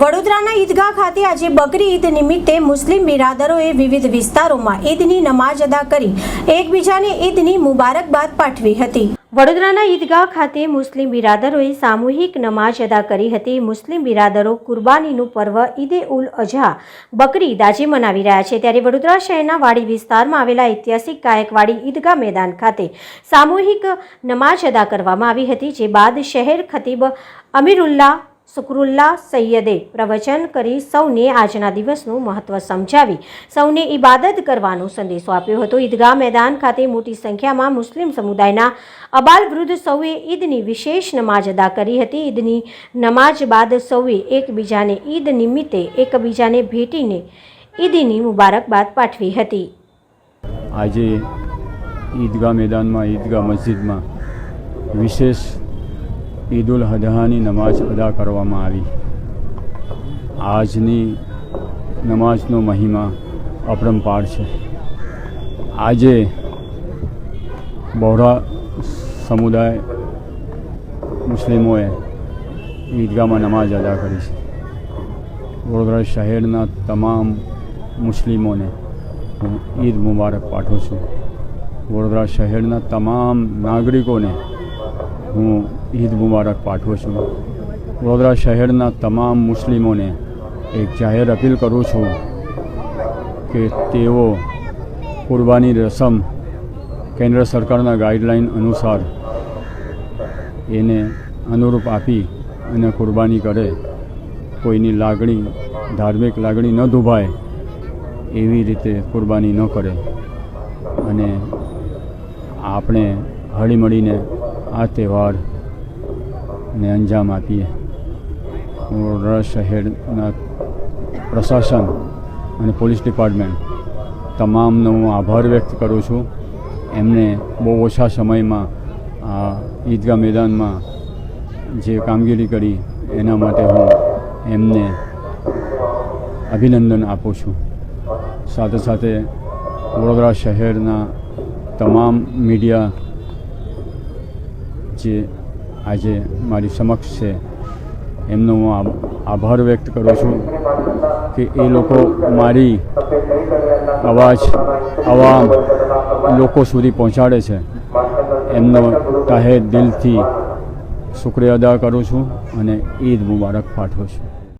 વડોદરાના ઈદગાહ ખાતે આજે બકરી ઈદ નિમિત્તે મુસ્લિમ બિરાદરોએ વિવિધ વિસ્તારોમાં ઈદની નમાઝ અદા કરી, એકબીજાને ઈદની મુબારકબાદ પાઠવી હતી. વડોદરાના ઈદગાહ ખાતે મુસ્લિમ બિરાદરોએ સામૂહિક નમાઝ અદા કરી હતી. મુસ્લિમ બિરાદરો કુરબાનીનું પર્વ ઈદે ઉલ અઝા બકરી ઈદ આજે મનાવી રહ્યા છે. ત્યારે વડોદરા શહેરના વાડી વિસ્તારમાં આવેલા ઐતિહાસિક કાયકવાડી ઈદગાહ મેદાન ખાતે સામૂહિક નમાઝ અદા કરવામાં આવી હતી, જે બાદ શહેર ખતીબ અમીરુલ્લાહ સુકરુલ્લા સૈયદે પ્રવચન કરી સૌને આજના દિવસનું મહત્વ સમજાવી. સૌને ઇબાદત કરવાનો સંદેશો આપ્યો હતો. ઈદગાહ મેદાન ખાતે મોટી સંખ્યામાં મુસ્લિમ સમુદાયના અબાલ વૃદ્ધ સૌએ ઈદની વિશેષ નમાજ અદા કરી હતી. ઈદની નમાજ બાદ સૌએ એકબીજાને ઈદ નિમિત્તે એકબીજાને ભેટીને ઈદની મુબારકબાદ પાઠવી હતી. આજે ઈદગાહ મેદાનમાં, ઈદગાહ મસ્જિદમાં વિશેષ ઈદ ઉલ અદહાની નમાઝ અદા કરવામાં આવી. આજની નમાઝનો મહિમા અપરંપાર છે. આજે બહોળા સમુદાય મુસ્લિમોએ ઈદગાહમાં નમાઝ અદા કરી છે. વડોદરા શહેરના તમામ મુસ્લિમોને હું ઈદ મુબારક પાઠવું છું. વડોદરા શહેરના તમામ નાગરિકોને હું ઈદ મુબારક પાઠવું છું. વડોદરા શહેરના તમામ મુસ્લિમોને એક જાહેર અપીલ કરું છું કે તેઓ કુરબાની રસમ કેન્દ્ર સરકારના ગાઈડલાઈન અનુસાર એને અનુરૂપ આપી અને કુરબાની કરે. કોઈની લાગણી, ધાર્મિક લાગણી ન દુભાય એવી રીતે કુરબાની ન કરે. અને આપણે હળીમળીને આ તહેવારને અંજામ આપીએ. વડોદરા શહેરના પ્રશાસન અને પોલીસ ડિપાર્ટમેન્ટ તમામનો હું આભાર વ્યક્ત કરું છું. એમને બહુ ઓછા સમયમાં આ ઈદગાહ મેદાનમાં જે કામગીરી કરી, એના માટે હું એમને અભિનંદન આપું છું. સાથે સાથે વડોદરા શહેરના તમામ મીડિયા જે આજે મારી સમક્ષ છે, એમનો હું આભાર વ્યક્ત કરું છું કે એ લોકો મારી અવાજ અવામ લોકો સુધી પહોંચાડે છે. એમનો તહે દિલથી શુક્રિયા અદા કરું છું અને ઈદ મુબારક પાઠવું છું.